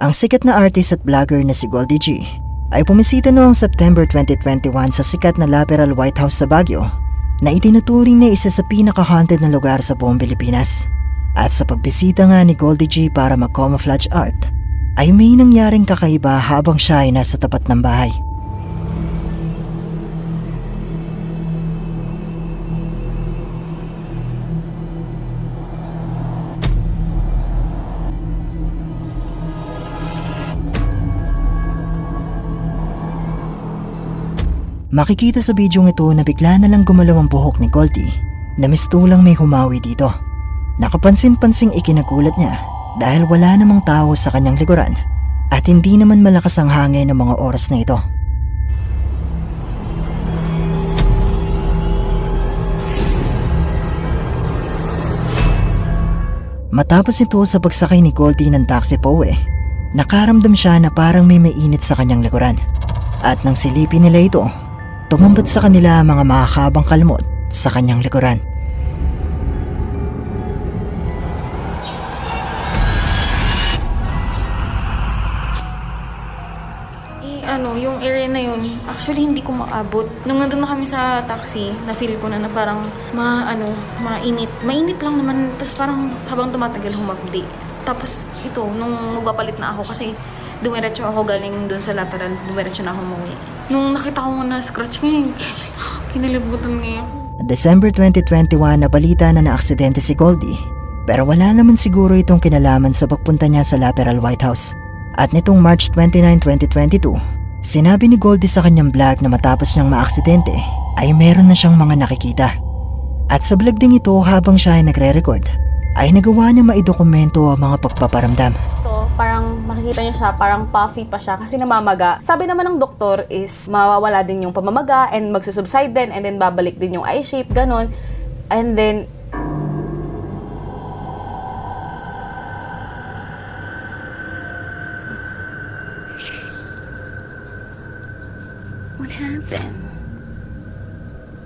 Ang sikat na artist at vlogger na si Goldie G ay pumisita noong September 2021 sa sikat na Laperal White House sa Baguio na itinuturing na isa sa pinaka-haunted na lugar sa buong Pilipinas. At sa pagbisita nga ni Goldie G para mag-camouflage art, ay may nangyaring kakaiba habang siya ay nasa tapat ng bahay. Makikita sa bidyong ito na bigla na lang gumalaw ang buhok ni Goldie na mistulang may humawi dito. Nakapansin-pansing ikinagulat niya dahil wala namang tao sa kanyang likuran at hindi naman malakas ang hangin ng mga oras na ito. Matapos ito sa pagsakay ni Goldie ng taxi pa uwi, nakaramdam siya na parang may mainit sa kanyang likuran. At nang silipin nila ito, tumambad sa kanila mga makakabang kalmot sa kanyang likuran. Eh, ano, yung area na yun, actually hindi ko maabot. Nung nandun na kami sa taxi, na-feel ko na na parang ma, ano, mainit. Mainit lang naman, tapos parang habang tumatagal humagdi. Tapos ito, nung magpapalit na ako kasi dumiretso ako galing dun sa lateral, dumiretso na ako umuwi. Nung nakita ko na scratch ngayon, kinalibutan ngayon. December 2021 na balita na naaksidente si Goldie pero wala naman siguro itong kinalaman sa pagpunta niya sa Laperal White House. At nitong March 29, 2022, sinabi ni Goldie sa kanyang vlog na matapos niyang maaksidente ay meron na siyang mga nakikita. At sa vlog ding ito habang siya ay nagre-record ay nagawa niya maidokumento ang mga pagpaparamdam. to, parang makikita niyo siya, parang puffy pa siya kasi namamaga. Sabi naman ng doktor is mawawala din yung pamamaga and magsusubside din and then babalik din yung eye shape, ganun. And then, What happened?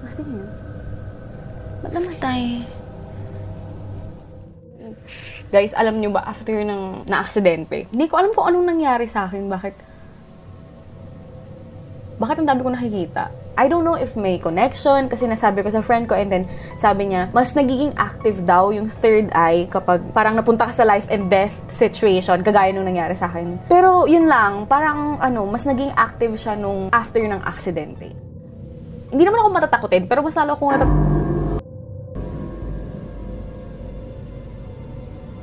Nothing. Ba't namatay? Guys, alam niyo ba, after ng na-aksidente, hindi ko alam kung anong nangyari sa akin. Bakit? Bakit ang dami ko nakikita? I don't know if may connection kasi nasabi ko sa friend ko and then sabi niya, mas nagiging active daw yung third eye kapag parang napunta ka sa life and death situation, kagaya nung nangyari sa akin. Pero yun lang, parang ano, mas naging active siya nung after ng aksidente. Hindi naman ako matatakutin, pero mas lalo akong natat-